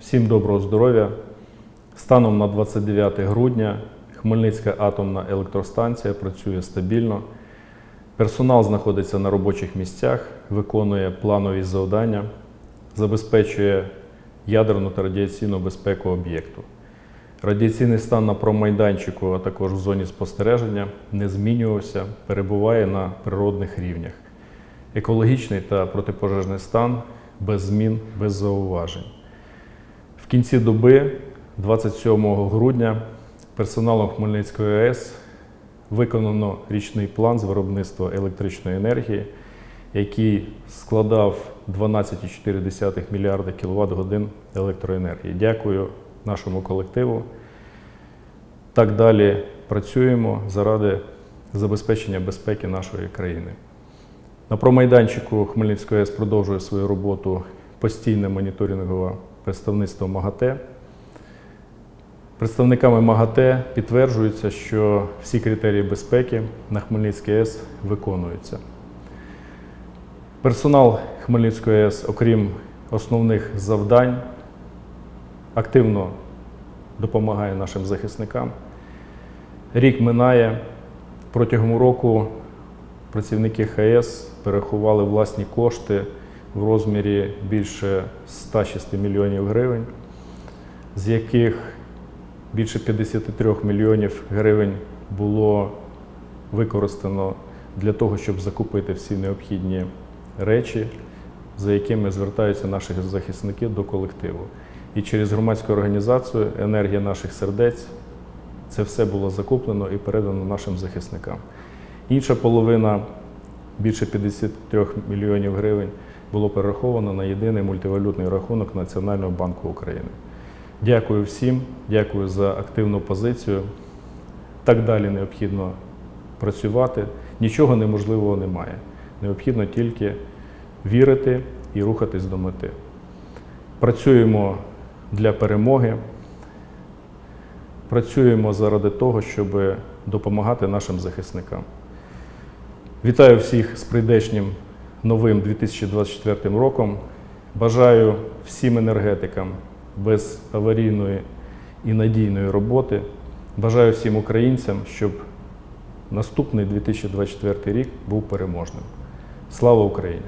Всім доброго здоров'я. Станом на 29 грудня Хмельницька атомна електростанція працює стабільно. Персонал знаходиться на робочих місцях, виконує планові завдання, забезпечує ядерну та радіаційну безпеку об'єкту. Радіаційний стан на промайданчику, а також в зоні спостереження не змінювався, перебуває на природних рівнях. Екологічний та протипожежний стан без змін, без зауважень. Кінці доби, 27 грудня, персоналом Хмельницької АЕС виконано річний план з виробництва електричної енергії, який складав 12,4 мільярда кВт годин електроенергії. Дякую нашому колективу. Так далі працюємо заради забезпечення безпеки нашої країни. На промайданчику Хмельницької АЕС продовжує свою роботу постійне моніторингове представництво МАГАТЕ. Представниками МАГАТЕ підтверджується, що всі критерії безпеки на Хмельницькій АЕС виконуються. Персонал Хмельницької АЕС, окрім основних завдань, активно допомагає нашим захисникам. Рік минає. Протягом року працівники ХАЕС перерахували власні кошти в розмірі більше 106 мільйонів гривень, з яких більше 53 мільйонів гривень було використано для того, щоб закупити всі необхідні речі, за якими звертаються наші захисники до колективу. І через громадську організацію Енергія наших сердець це все було закуплено і передано нашим захисникам. Інша половина, більше 53 мільйонів гривень, було перераховано на єдиний мультивалютний рахунок Національного банку України. Дякую всім, дякую за активну позицію. Так далі необхідно працювати. Нічого неможливого немає. Необхідно тільки вірити і рухатись до мети. Працюємо для перемоги. Працюємо заради того, щоб допомагати нашим захисникам. Вітаю всіх з прийдешнім новим 2024 роком. Бажаю всім енергетикам без аварійної і надійної роботи. Бажаю всім українцям, щоб наступний 2024 рік був переможним. Слава Україні!